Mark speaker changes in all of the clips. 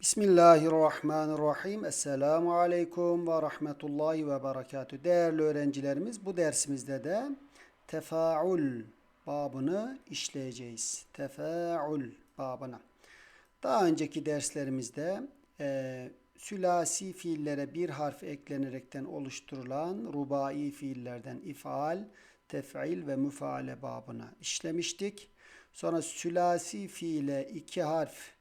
Speaker 1: Bismillahirrahmanirrahim. Esselamu aleyküm ve rahmetullahi ve berekatü. Değerli öğrencilerimiz bu dersimizde de tefaul babını işleyeceğiz. Tefaul babına. Daha önceki derslerimizde e, sülasi fiillere bir harf eklenerekten oluşturulan rubai fiillerden ifal, tef'il ve müfaale babını işlemiştik. Sonra sülasi fiile iki harf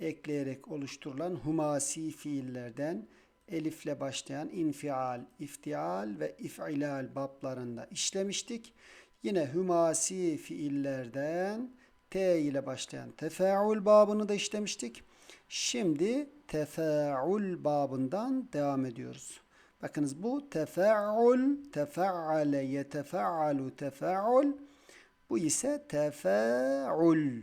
Speaker 1: ekleyerek oluşturulan humasi fiillerden elifle başlayan infial, iftial ve if'ilal bablarında işlemiştik. Yine humasi fiillerden T ile başlayan tefaül babını da işlemiştik. Şimdi tefaül babından devam ediyoruz. Bakınız bu tefaül, tefaale, yetefaalu, tefaül. Bu ise tefaül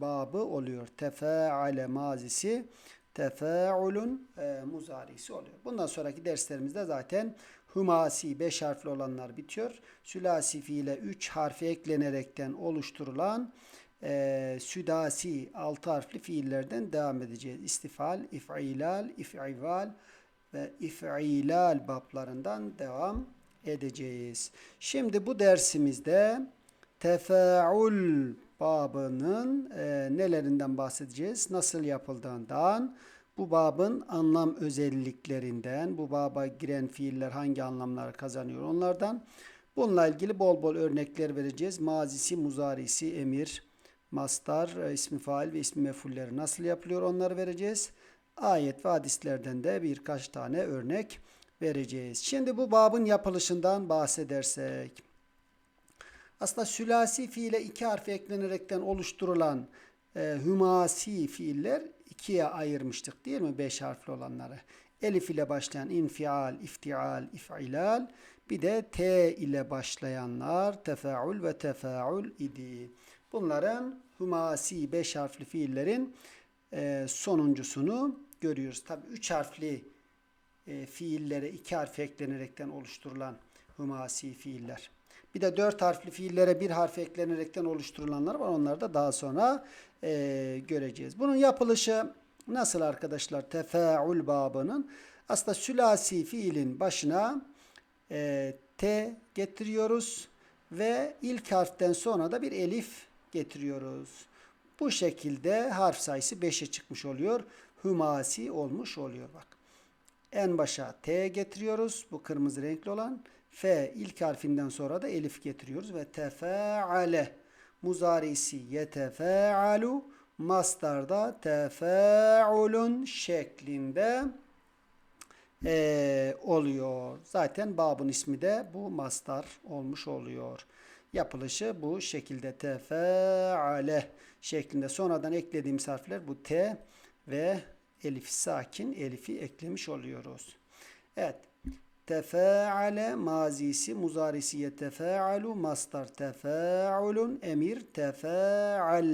Speaker 1: babı oluyor. Tefaale mazisi tefaulun e, muzarisi oluyor. Bundan sonraki derslerimizde zaten humasi 5 harfli olanlar bitiyor. Sülasi fiile 3 harfi eklenerekten oluşturulan e, südasi 6 harfli fiillerden devam edeceğiz. İstifal, if'ilal, if'ival ve if'ilal bablarından devam edeceğiz. Şimdi bu dersimizde tefaul babının e, nelerinden bahsedeceğiz? Nasıl yapıldığından, bu babın anlam özelliklerinden, bu baba giren fiiller hangi anlamlar kazanıyor onlardan. Bununla ilgili bol bol örnekler vereceğiz. Mazisi, muzarisi, emir, mastar, e, ismi fail ve ismi mefulleri nasıl yapılıyor onları vereceğiz. Ayet ve hadislerden de birkaç tane örnek vereceğiz. Şimdi bu babın yapılışından bahsedersek. Aslında sülasi fiile iki harf eklenerekten oluşturulan e, hümasi fiiller ikiye ayırmıştık değil mi? Beş harfli olanları. Elif ile başlayan infial, iftial, if'ilal. Bir de T ile başlayanlar tefaül ve tefaül idi. Bunların hümasi beş harfli fiillerin e, sonuncusunu görüyoruz. Tabi üç harfli e, fiillere iki harf eklenerekten oluşturulan hümasi fiiller. Bir de dört harfli fiillere bir harf eklenerekten oluşturulanlar var. Onları da daha sonra e, göreceğiz. Bunun yapılışı nasıl arkadaşlar? Tefaül babının aslında sülasi fiilin başına e, T getiriyoruz ve ilk harften sonra da bir elif getiriyoruz. Bu şekilde harf sayısı 5'e çıkmış oluyor. Hümasi olmuş oluyor bak. En başa T getiriyoruz. Bu kırmızı renkli olan. F ilk harfinden sonra da elif getiriyoruz ve tefaale muzarisi yetefaalu mastarda tefaulun şeklinde e, oluyor. Zaten babın ismi de bu mastar olmuş oluyor. Yapılışı bu şekilde tefaale şeklinde. Sonradan eklediğimiz harfler bu T ve elif sakin elifi eklemiş oluyoruz. Evet. Tefaale mazisi muzarisi yetefaalu mastar tefaulun emir tefaal.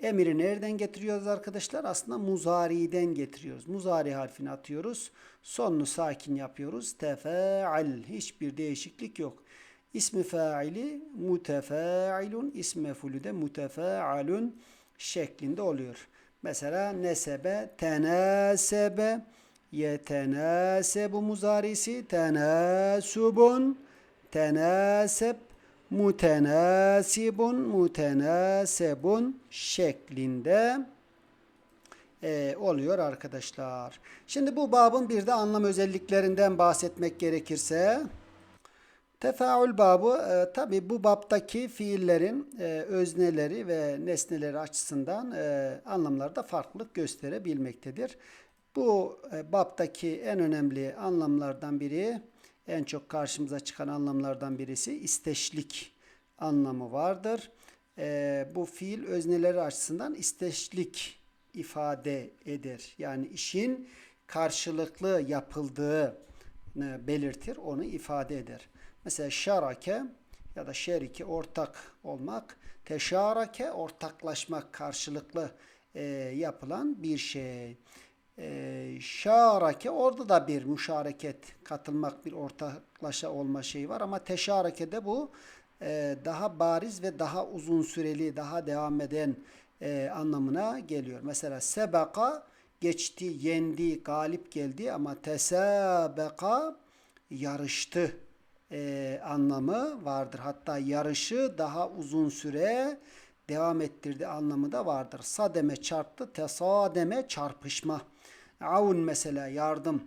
Speaker 1: Emiri nereden getiriyoruz arkadaşlar? Aslında muzari'den getiriyoruz. Muzari harfini atıyoruz. Sonunu sakin yapıyoruz. Tefaal. Hiçbir değişiklik yok. İsmi faili mutefailun, ismi mefulü de mutefaalun şeklinde oluyor. Mesela nesebe, tenasebe, yetenasebu muzarisi, tenasubun, tenaseb, mutenasibun, mutenasebun şeklinde e, oluyor arkadaşlar. Şimdi bu babın bir de anlam özelliklerinden bahsetmek gerekirse Tefaül babı e, tabi bu babtaki fiillerin e, özneleri ve nesneleri açısından e, anlamlarda farklılık gösterebilmektedir. Bu e, babtaki en önemli anlamlardan biri, en çok karşımıza çıkan anlamlardan birisi isteşlik anlamı vardır. E, bu fiil özneleri açısından isteşlik ifade eder. Yani işin karşılıklı yapıldığı belirtir, onu ifade eder. Mesela şarake ya da şerike ortak olmak, teşarake ortaklaşmak, karşılıklı e, yapılan bir şey. E, şarake orada da bir müşareket, katılmak, bir ortaklaşa olma şeyi var ama teşarekede bu e, daha bariz ve daha uzun süreli, daha devam eden e, anlamına geliyor. Mesela sebeka geçti, yendi, galip geldi ama tesabeka yarıştı e, anlamı vardır. Hatta yarışı daha uzun süre devam ettirdi anlamı da vardır. Sademe çarptı, tesademe çarpışma. Avun mesela yardım.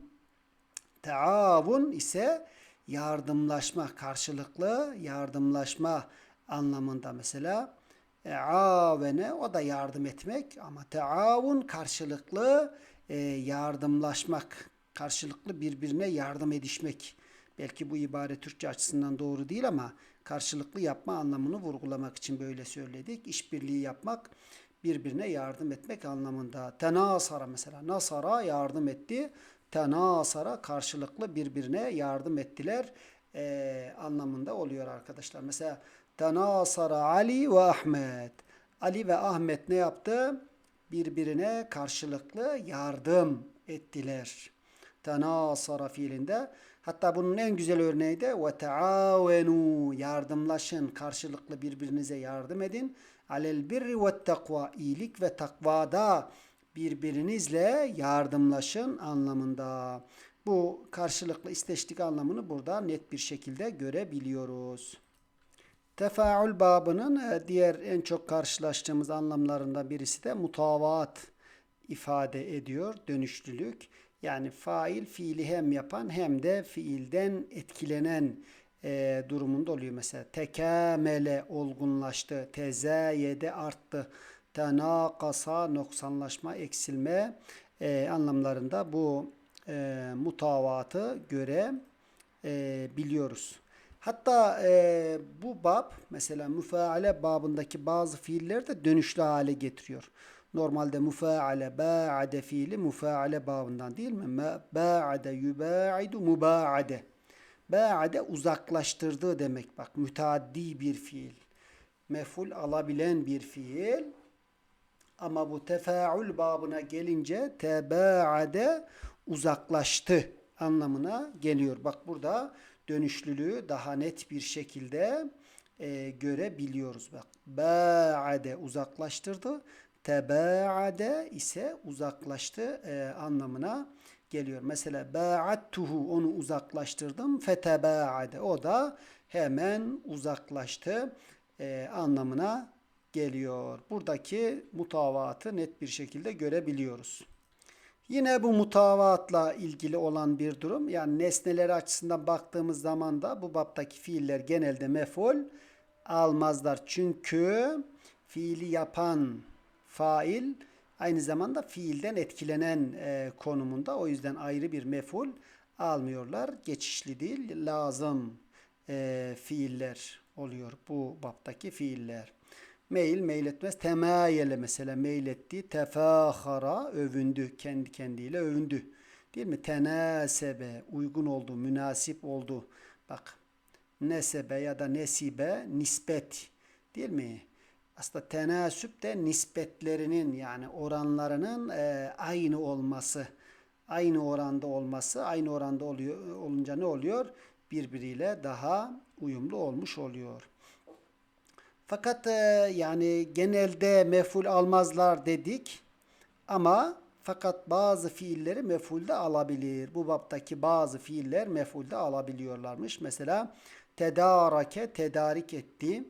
Speaker 1: Teavun ise yardımlaşma, karşılıklı yardımlaşma anlamında mesela. E, avene o da yardım etmek ama teavun karşılıklı e, yardımlaşmak, karşılıklı birbirine yardım edişmek. Belki bu ibare Türkçe açısından doğru değil ama karşılıklı yapma anlamını vurgulamak için böyle söyledik. İşbirliği yapmak, birbirine yardım etmek anlamında. Tenasara mesela. Nasara yardım etti. Tenasara karşılıklı birbirine yardım ettiler e, anlamında oluyor arkadaşlar. Mesela tenasara Ali ve Ahmet. Ali ve Ahmet ne yaptı? Birbirine karşılıklı yardım ettiler. Tenasara fiilinde. Hatta bunun en güzel örneği de ve taavenu yardımlaşın, karşılıklı birbirinize yardım edin. Alel birri ve takva iyilik ve takvada birbirinizle yardımlaşın anlamında. Bu karşılıklı isteşlik anlamını burada net bir şekilde görebiliyoruz. Tefaül babının e, diğer en çok karşılaştığımız anlamlarından birisi de mutavaat ifade ediyor. Dönüşlülük. Yani fail fiili hem yapan hem de fiilden etkilenen e, durumunda oluyor. Mesela tekamele olgunlaştı, tezayede arttı, tenakasa noksanlaşma, eksilme e, anlamlarında bu e, mutavatı göre e, biliyoruz. Hatta e, bu bab mesela müfaale babındaki bazı fiiller de dönüşlü hale getiriyor. Normalde müfaale, ba'ade fiili müfaale babından değil mi? Ba'ade, yubaidu, mubaade. Ba'ade uzaklaştırdığı demek bak. Müteaddi bir fiil. Meful alabilen bir fiil. Ama bu tefaül babına gelince tebaade uzaklaştı anlamına geliyor. Bak burada dönüşlülüğü daha net bir şekilde e, görebiliyoruz. Bak ba'ade uzaklaştırdı. Tebaade ise uzaklaştı e, anlamına geliyor. Mesela ba'attuhu onu uzaklaştırdım. Fetebaade o da hemen uzaklaştı e, anlamına geliyor. Buradaki mutavatı net bir şekilde görebiliyoruz. Yine bu mutavatla ilgili olan bir durum. Yani nesneleri açısından baktığımız zaman da bu baptaki fiiller genelde meful almazlar. Çünkü fiili yapan fail aynı zamanda fiilden etkilenen e, konumunda. O yüzden ayrı bir meful almıyorlar. Geçişli değil, lazım e, fiiller oluyor bu baptaki fiiller. Meyil meyletmez. Temayele mesela meyletti. Tefahara övündü. Kendi kendiyle övündü. Değil mi? Tenasebe uygun oldu, münasip oldu. Bak nesebe ya da nesibe nispet değil mi? Aslında tenasüp de nispetlerinin yani oranlarının e, aynı olması. Aynı oranda olması. Aynı oranda oluyor olunca ne oluyor? Birbiriyle daha uyumlu olmuş oluyor. Fakat e, yani genelde meful almazlar dedik. Ama fakat bazı fiilleri mefulde alabilir. Bu baptaki bazı fiiller mefulde alabiliyorlarmış. Mesela tedarake tedarik etti.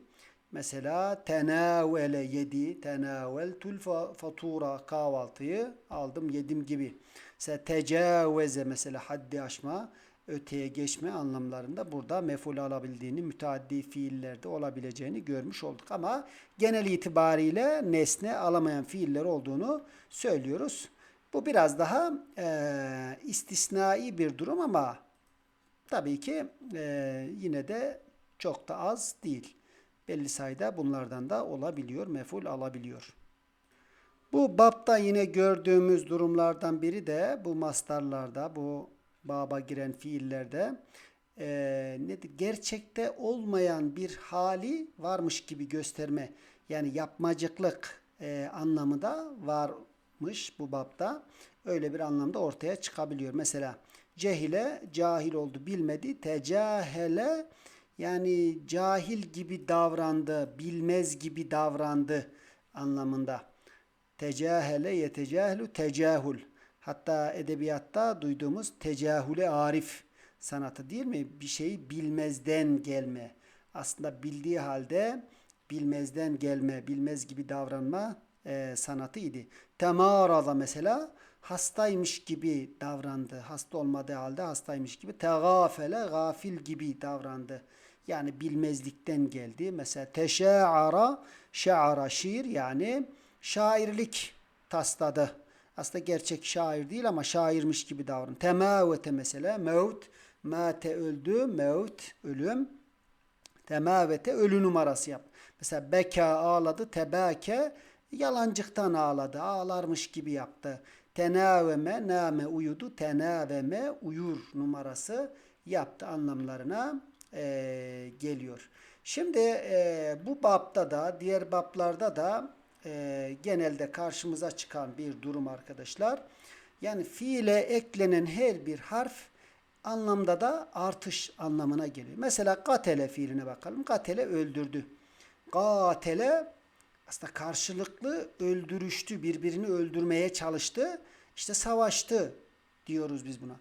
Speaker 1: Mesela tenavele yedi. Tenaveltul fatura kahvaltıyı aldım yedim gibi. Mesela tecavveze mesela haddi aşma öteye geçme anlamlarında burada meful alabildiğini, müteaddi fiillerde olabileceğini görmüş olduk. Ama genel itibariyle nesne alamayan fiiller olduğunu söylüyoruz. Bu biraz daha e, istisnai bir durum ama tabii ki e, yine de çok da az değil. Belli sayıda bunlardan da olabiliyor, meful alabiliyor. Bu bapta yine gördüğümüz durumlardan biri de bu mastarlarda, bu baba giren fiillerde e, nedir? gerçekte olmayan bir hali varmış gibi gösterme. Yani yapmacıklık e, anlamı da varmış bu babda. Öyle bir anlamda ortaya çıkabiliyor. Mesela cehile cahil oldu bilmedi. Tecahele yani cahil gibi davrandı, bilmez gibi davrandı anlamında. Tecahele yetecahlu tecahül Hatta edebiyatta duyduğumuz tecahüle arif sanatı değil mi? Bir şeyi bilmezden gelme. Aslında bildiği halde bilmezden gelme, bilmez gibi davranma e, sanatı idi. Mesela hastaymış gibi davrandı. Hasta olmadığı halde hastaymış gibi. Tegafele gafil gibi davrandı. Yani bilmezlikten geldi. Mesela teşe'ara şe'ara şiir yani şairlik tasladı. Aslında gerçek şair değil ama şairmiş gibi davran. Temavete mesela mevt mate öldü mevt ölüm temavete ölü numarası yap. Mesela beka ağladı tebake yalancıktan ağladı ağlarmış gibi yaptı. Tenaveme name uyudu tenaveme uyur numarası yaptı anlamlarına eee, geliyor. Şimdi eee, bu babda da diğer bablarda da eee, genelde karşımıza çıkan bir durum arkadaşlar. Yani fiile eklenen her bir harf anlamda da artış anlamına geliyor. Mesela katele fiiline bakalım. Katele öldürdü. Katele aslında karşılıklı öldürüştü, birbirini öldürmeye çalıştı. İşte savaştı diyoruz biz buna.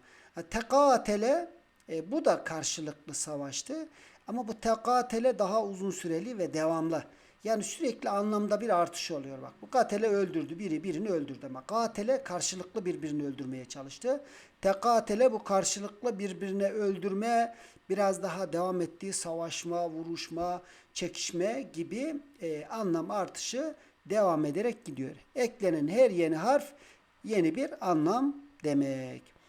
Speaker 1: Tekatele e, bu da karşılıklı savaştı. Ama bu tekatele daha uzun süreli ve devamlı. Yani sürekli anlamda bir artış oluyor bak. Bu katele öldürdü. Biri birini öldürdü ama katele karşılıklı birbirini öldürmeye çalıştı. Tekatele bu karşılıklı birbirine öldürme, biraz daha devam ettiği savaşma, vuruşma, çekişme gibi e, anlam artışı devam ederek gidiyor. Eklenen her yeni harf yeni bir anlam demek.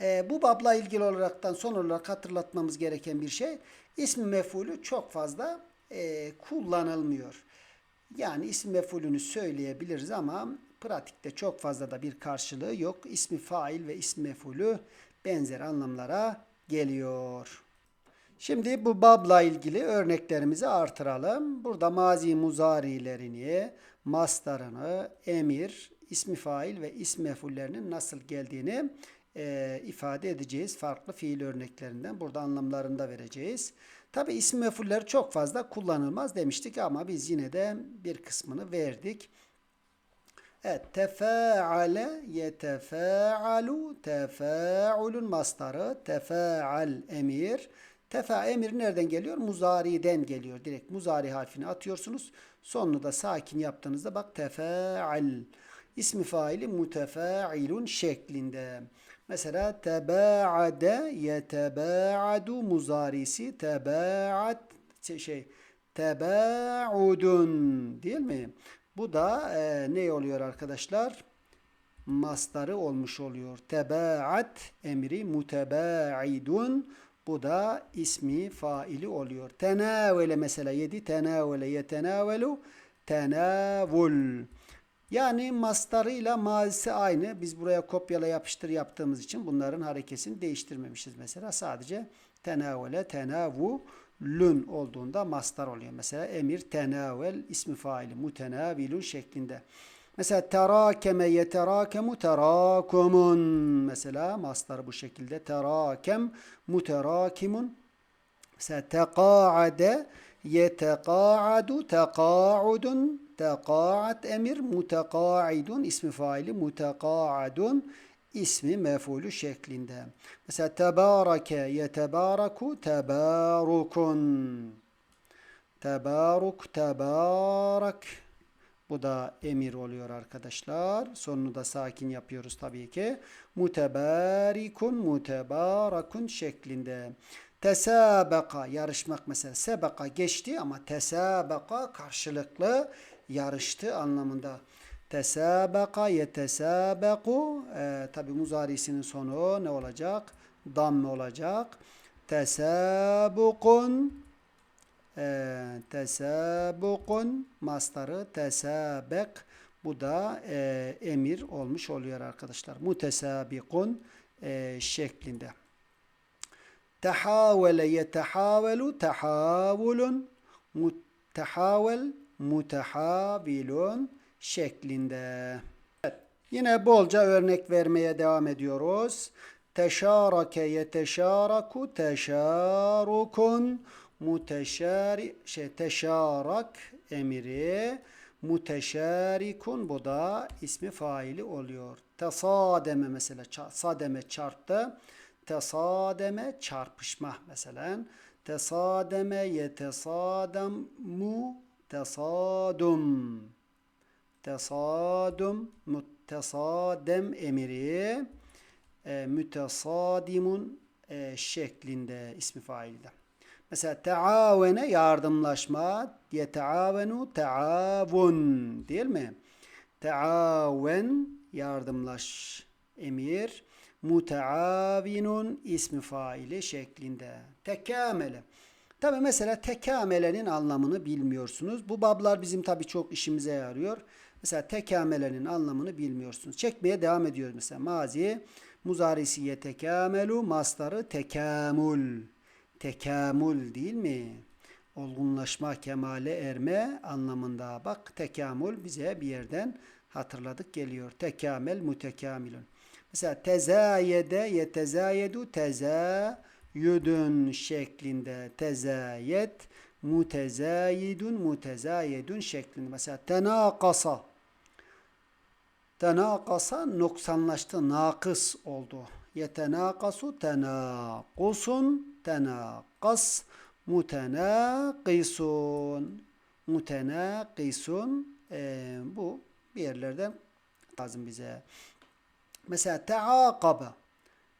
Speaker 1: E, bu babla ilgili olaraktan son olarak hatırlatmamız gereken bir şey ismi mefulü çok fazla e, kullanılmıyor. Yani ismi mefulünü söyleyebiliriz ama pratikte çok fazla da bir karşılığı yok. İsmi fail ve ismi mefulü benzer anlamlara geliyor. Şimdi bu babla ilgili örneklerimizi artıralım. Burada mazi muzarilerini, mastarını, emir, ismi fail ve ismi mefullerinin nasıl geldiğini e, ifade edeceğiz. Farklı fiil örneklerinden burada anlamlarını da vereceğiz. Tabi ismi mefuller çok fazla kullanılmaz demiştik ama biz yine de bir kısmını verdik. Evet, tefa'ale yetefa'alu tefa'ulun mastarı tefa'al emir. Tefa emir nereden geliyor? Muzari'den geliyor. Direkt muzari harfini atıyorsunuz. Sonunu da sakin yaptığınızda bak tefa'al. İsmi faili mutefa'ilun şeklinde. Mesela tebaade yetebaadu muzarisi tebaat şey tebaudun değil mi? Bu da e, ne oluyor arkadaşlar? Mastarı olmuş oluyor. Tebaat emri mutebaidun bu da ismi faili oluyor. Tenavele mesela yedi tenavele yetenavelu tenavul. Yani mastarıyla mazisi aynı. Biz buraya kopyala yapıştır yaptığımız için bunların harekesini değiştirmemişiz mesela. Sadece tenavele tenavulun olduğunda mastar oluyor. Mesela emir tenavel ismi faili mutenavilun şeklinde. Mesela terakeme yeterakemu terakumun. Mesela mastar bu şekilde. Terakem muterakimun. Mesela teqaade yeteqaadu teqaudun Tekaat emir mutekaidun ismi faili mutekaadun ismi mefulü şeklinde. Mesela tebareke yetebaraku tebarukun. Tebaruk tebarak. Bu da emir oluyor arkadaşlar. Sonunu da sakin yapıyoruz tabii ki. Mutebarikun mutebarakun şeklinde. Tesabaka yarışmak mesela sebaka geçti ama tesabaka karşılıklı yarıştı anlamında. Tesabaka yetesabaku e, tabi muzarisinin sonu ne olacak? Damme olacak. Tesabukun e, tesabukun mastarı tesabek bu da e, emir olmuş oluyor arkadaşlar. Mutesabikun e, şeklinde. Tehavele yetehavelu tehavulun mutehavel mutehavilun şeklinde. Evet, yine bolca örnek vermeye devam ediyoruz. Teşarake yeteşaraku teşarukun muteşari şey teşarak emiri Muteşarikun bu da ismi faili oluyor. Tesademe mesela sademe çarptı. Tesademe çarpışma mesela. Tesademe yetesademu tesadum. Tesadum mutesadem emiri e, mütesadimun e, şeklinde ismi failde. Mesela teavene yardımlaşma, yeteavenu teavun değil mi? Teaven yardımlaş emir, muteavinun ismi faili şeklinde. Tekamele. Tabi mesela tekamelenin anlamını bilmiyorsunuz. Bu bablar bizim tabi çok işimize yarıyor. Mesela tekamelenin anlamını bilmiyorsunuz. Çekmeye devam ediyoruz mesela. Mazi, muzarisi yetekamelu, mastarı tekamül. Tekamül değil mi? Olgunlaşma, kemale erme anlamında. Bak tekamül bize bir yerden hatırladık geliyor. Tekamel, mutekamilun. Mesela tezayede, yetezayedu, tezayüdün şeklinde. Tezayet, mutezayidun, mutezayidun şeklinde. Mesela tenakasa. Tenakasa noksanlaştı, nakıs oldu. Yetenakasu tenakusun, tenakas, mutenakisun. Mutenakisun. Ee, bu bir yerlerden lazım bize. Mesela teakabe.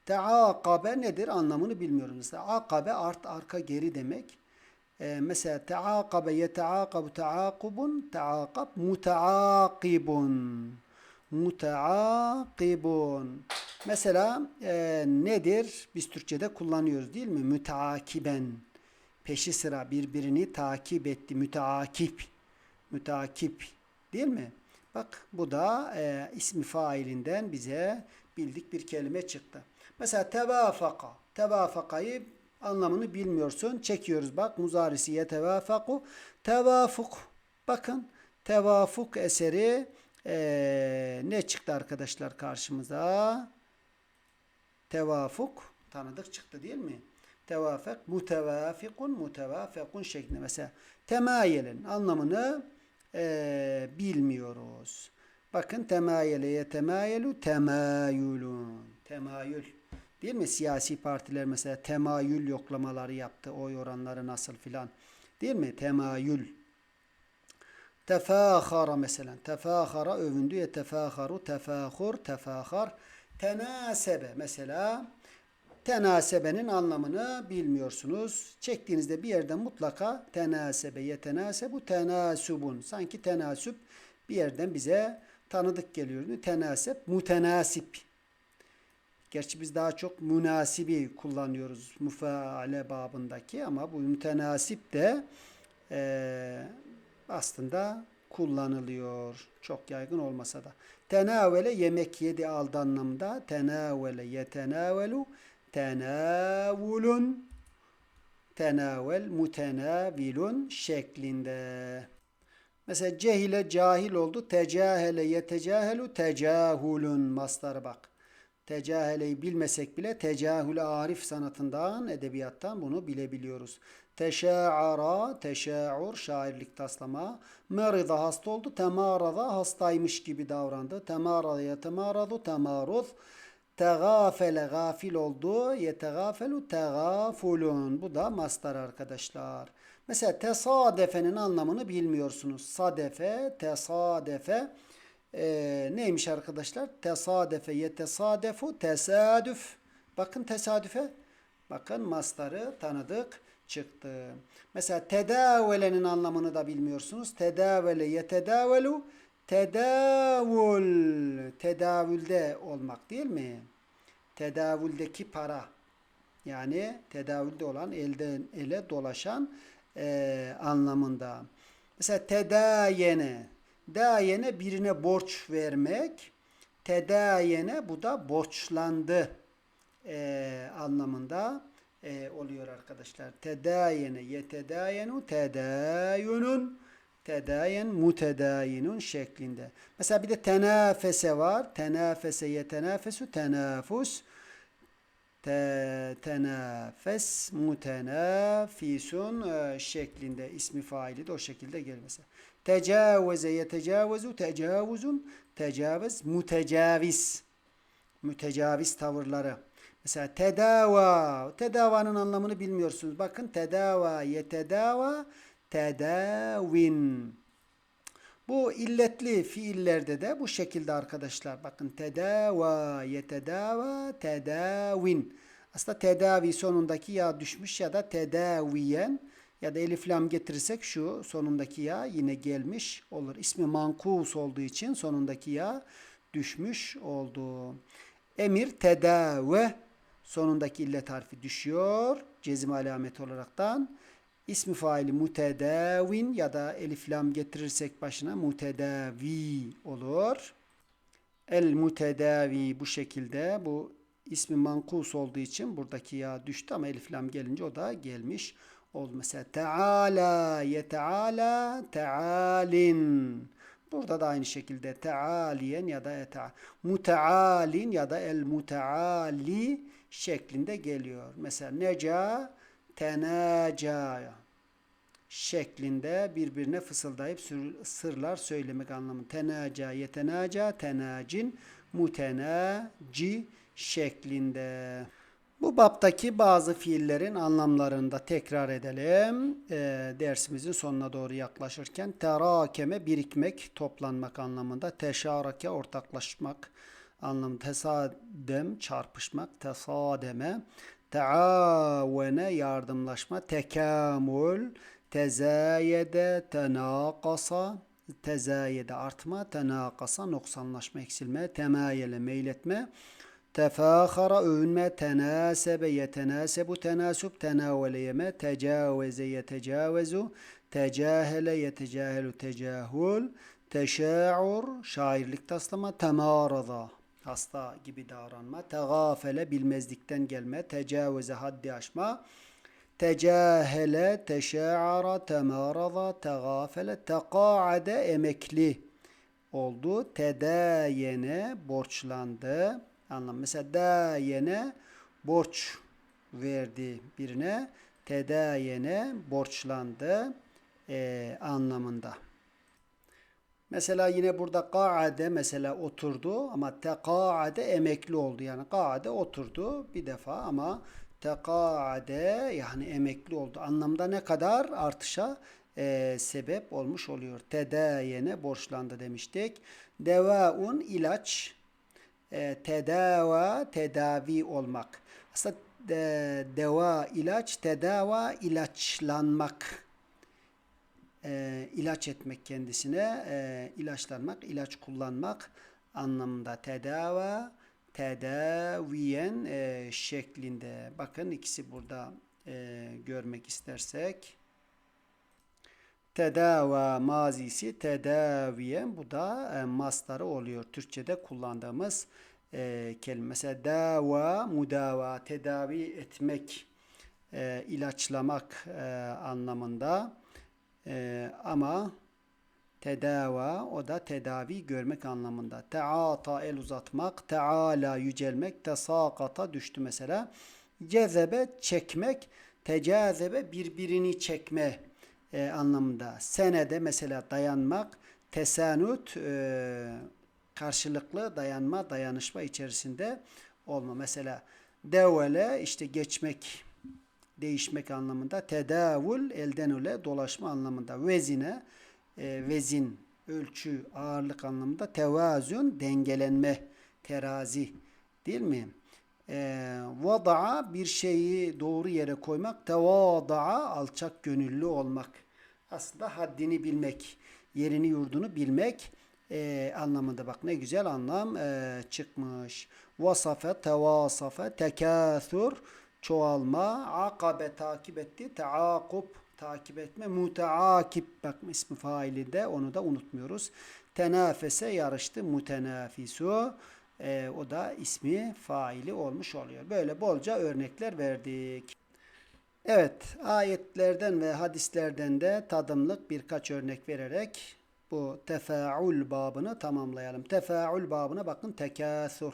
Speaker 1: Teakabe nedir anlamını bilmiyoruz. Mesela akabe art arka geri demek. Ee, mesela teakabe yeteakabu teakubun teakab muteakibun muteakibun mesela e, nedir? Biz Türkçe'de kullanıyoruz değil mi? Müteakiben peşi sıra birbirini takip etti. Müteakip müteakip değil mi? Bak bu da e, ismi failinden bize bildik bir kelime çıktı mesela tevafaka tevafakayı anlamını bilmiyorsun. Çekiyoruz bak. Muzarisi yetevafaku. Tevafuk. Bakın. Tevafuk eseri ee, ne çıktı arkadaşlar karşımıza? Tevafuk. Tanıdık çıktı değil mi? Tevafuk. Mutevafikun. Mutevafekun şeklinde. Mesela temayelin anlamını ee, bilmiyoruz. Bakın temayele yetemayelu temayülün. Temayül. Değil mi? Siyasi partiler mesela temayül yoklamaları yaptı. Oy oranları nasıl filan. Değil mi? Temayül. Tefâhara mesela. Tefâhara övündü. Yetefâharu. Tefâhur. Tefâhar. Tenasebe mesela. Tenasebenin anlamını bilmiyorsunuz. Çektiğinizde bir yerden mutlaka tenasebe, yetenasebu, tenasubun. Sanki tenasüp bir yerden bize tanıdık geliyor. Tenasep, mutenasip. Gerçi biz daha çok münasibi kullanıyoruz müfaale babındaki ama bu mütenasip de e, aslında kullanılıyor. Çok yaygın olmasa da. Tenavele yemek yedi aldı anlamda. Tenavele yetenavelu tenavulun tenavel mutenavilun şeklinde. Mesela cehile cahil oldu. Tecahele yetecahelu tecahulun mastarı bak. Tecaheleyi bilmesek bile tecahüle arif sanatından, edebiyattan bunu bilebiliyoruz. Teşa'ara, teşa'ur, şairlik taslama. Merida hasta oldu. Temarada hastaymış gibi davrandı. Temarada yetemaradu, temaruz. Tegafele gafil oldu. Yetegafelu tegafulun. Bu da mastar arkadaşlar. Mesela tesadefenin anlamını bilmiyorsunuz. Sadefe, tesadefe. Ee, neymiş arkadaşlar? Tesadefe, yetesadefu, tesadüf. Bakın tesadüfe. Bakın mastarı tanıdık çıktı. Mesela tedavelenin anlamını da bilmiyorsunuz. Tedavele, yetedavelu, tedavül. Tedavülde olmak değil mi? Tedavüldeki para. Yani tedavülde olan elden ele dolaşan e, anlamında. Mesela tedayene. Dayene birine borç vermek. Tedayene bu da borçlandı e, anlamında e, oluyor arkadaşlar. Tedayene yetedayenu tedayunun tedayen mutedayinun şeklinde. Mesela bir de tenafese var. Tenafese yetenafesu tenafus te, tenafes mutenafisun e, şeklinde ismi faili de o şekilde gelir mesela. Tecavveze yetecavezu tecavuzun tecavüz mütecaviz. Mütecaviz tavırları. Mesela tedava. Tedavanın anlamını bilmiyorsunuz. Bakın tedava yetedava tedavin. Bu illetli fiillerde de bu şekilde arkadaşlar. Bakın tedava, yetedava, tedavin. Aslında tedavi sonundaki ya düşmüş ya da tedaviyen ya da elif lam getirirsek şu sonundaki ya yine gelmiş olur. İsmi mankus olduğu için sonundaki ya düşmüş oldu. Emir tedave sonundaki illet harfi düşüyor. Cezim alameti olaraktan. İsmi faili mutedavin ya da elif lam getirirsek başına mutedavi olur. El mutedavi bu şekilde bu ismi mankus olduğu için buradaki ya düştü ama elif lam gelince o da gelmiş oldu. Mesela teala yeteala tealin. Burada da aynı şekilde tealiyen ya da eta mutealin ya da el muteali şeklinde geliyor. Mesela neca tenaca şeklinde birbirine fısıldayıp sırlar söylemek anlamı. Tenaca, yetenaca, tenacin, mutenaci şeklinde. Bu baptaki bazı fiillerin anlamlarını da tekrar edelim. E, dersimizin sonuna doğru yaklaşırken terakeme birikmek, toplanmak anlamında. Teşarake ortaklaşmak anlamında. Tesadem çarpışmak, tesademe. Teavene yardımlaşma, tekamül, tezayede, tenakasa, tezayede artma, tenakasa noksanlaşma, eksilme, temayele meyletme, tefâhara övünme, tenâsebe yetenâsebu, tenâsub, tenâvele yeme, tecavveze yetecavezu, tecahele yetecahelu, tecahül, teşâ'ur, şairlik taslama, temârada, hasta gibi davranma, tegafele bilmezlikten gelme, tecavüze haddi aşma, tecahele, teşa'ara, temarada, tegafele, teqaade emekli oldu. Tedayene borçlandı. Anlam. Mesela dayene borç verdi birine. Tedayene borçlandı e, anlamında. Mesela yine burada kaade mesela oturdu ama tekaade emekli oldu. Yani kaade oturdu bir defa ama tekaade yani emekli oldu. Anlamda ne kadar artışa e, sebep olmuş oluyor. Tedayene borçlandı demiştik. Devaun ilaç. E, tedava tedavi olmak. Aslında de, deva ilaç, tedava ilaçlanmak e, ilaç etmek kendisine, e, ilaçlanmak, ilaç kullanmak anlamında tedava, tedaviyen e, şeklinde. Bakın ikisi burada e, görmek istersek. Tedava mazisi tedaviyen bu da e, mastarı oluyor. Türkçe'de kullandığımız e, kelime. Mesela dava, mudava, tedavi etmek, e, ilaçlamak e, anlamında. Ee, ama tedava o da tedavi görmek anlamında. Teata el uzatmak, teala yücelmek, tesakata düştü mesela. Cezebe çekmek, tecazebe birbirini çekme e, anlamında. Senede mesela dayanmak, tesanut e, karşılıklı dayanma, dayanışma içerisinde olma. Mesela devele işte geçmek, değişmek anlamında. Tedavül elden öle dolaşma anlamında. Vezine e, vezin ölçü ağırlık anlamında. Tevazun dengelenme terazi değil mi? E, vada'a bir şeyi doğru yere koymak. Tevada'a alçak gönüllü olmak. Aslında haddini bilmek, yerini yurdunu bilmek e, anlamında bak ne güzel anlam e, çıkmış. Vasafe, tevasafe, tekâthur, çoğalma, akabe takip etti, teakup takip etme, muteakip bak ismi faili de onu da unutmuyoruz. Tenafese yarıştı, mutenafisu e, o da ismi faili olmuş oluyor. Böyle bolca örnekler verdik. Evet, ayetlerden ve hadislerden de tadımlık birkaç örnek vererek bu tefaül babını tamamlayalım. Tefaül babına bakın tekâsur.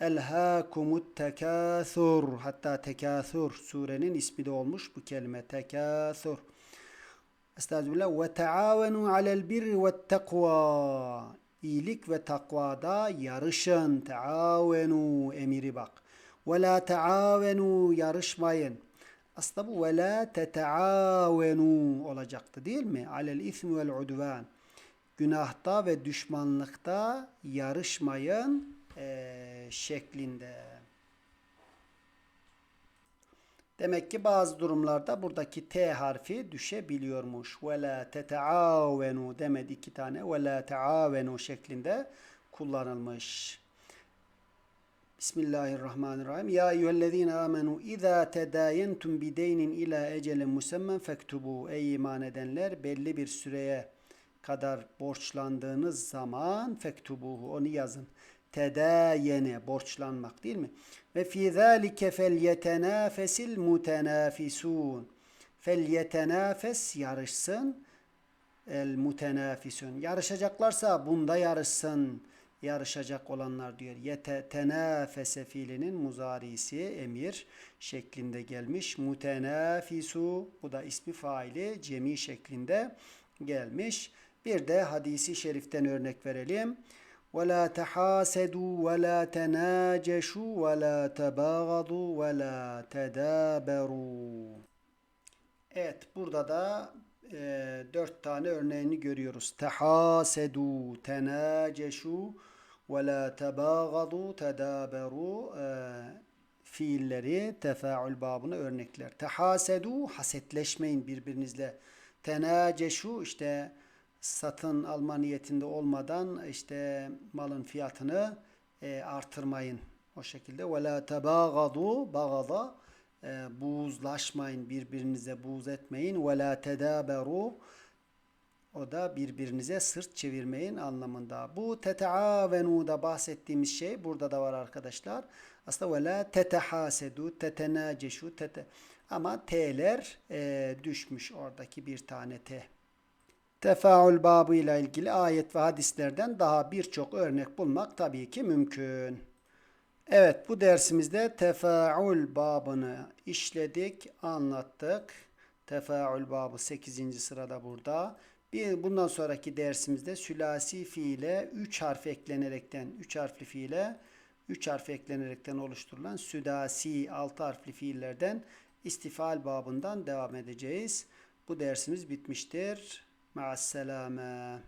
Speaker 1: Elhâkumut tekâthur. Hatta tekâthur surenin ismi de olmuş bu kelime tekâthur. Estağfirullah. Ve taavenu alel birri ve takva. İyilik ve takvada yarışın. Taavenu emiri bak. Ve la taavenu yarışmayın. Aslında bu ve la teteavenu olacaktı değil mi? Alel ismi vel udvan. Günahta ve düşmanlıkta yarışmayın eee, şeklinde. Demek ki bazı durumlarda buradaki T harfi düşebiliyormuş. Ve la teteavenu demedi iki tane. Ve la teavenu şeklinde kullanılmış. Bismillahirrahmanirrahim. Ya eyyühellezine amenu izâ tedâyentum bideynin ila ecelin musemmen fektubu. Ey iman edenler belli bir süreye kadar borçlandığınız zaman fektubuhu onu yazın. Tedâyene borçlanmak değil mi? Ve fî zâlike felyetenâfesil mutenâfisûn. Felyetenâfes yarışsın. El mutenafisun. Yarışacaklarsa bunda yarışsın. Yarışacak olanlar diyor. Yete tenafese fiilinin muzarisi emir şeklinde gelmiş. Mutenafisu bu da ismi faili cemi şeklinde gelmiş. Bir de hadisi şeriften örnek verelim. وَلَا تَحَاسَدُوا وَلَا تَنَاجَشُوا وَلَا تَبَاغَضُوا وَلَا تَدَابَرُوا Evet burada da e, dört tane örneğini görüyoruz. Tehasedu, tenaceşu ve la tebagadu, tedaberu e, fiilleri tefaül babına örnekler. Tehasedu, hasetleşmeyin birbirinizle. Tenaceşu işte satın alma niyetinde olmadan işte malın fiyatını e, artırmayın. O şekilde. Ve la tebagadu, bagada buğzlaşmayın, birbirinize buğz etmeyin. Ve la tedaberu o da birbirinize sırt çevirmeyin anlamında. Bu teteavenu'da bahsettiğimiz şey burada da var arkadaşlar. Aslında ve la tetehasedu, tetenaceşu, tete ama t'ler e, düşmüş oradaki bir tane t. Tefaül babı ile ilgili ayet ve hadislerden daha birçok örnek bulmak tabii ki mümkün. Evet bu dersimizde tefaül babını işledik, anlattık. Tefaül babı 8. sırada burada. Bir, bundan sonraki dersimizde sülasi fiile 3 harf eklenerekten, 3 harfli fiile 3 harf eklenerekten oluşturulan südasi 6 harfli fiillerden istifal babından devam edeceğiz. Bu dersimiz bitmiştir. مع السلامة.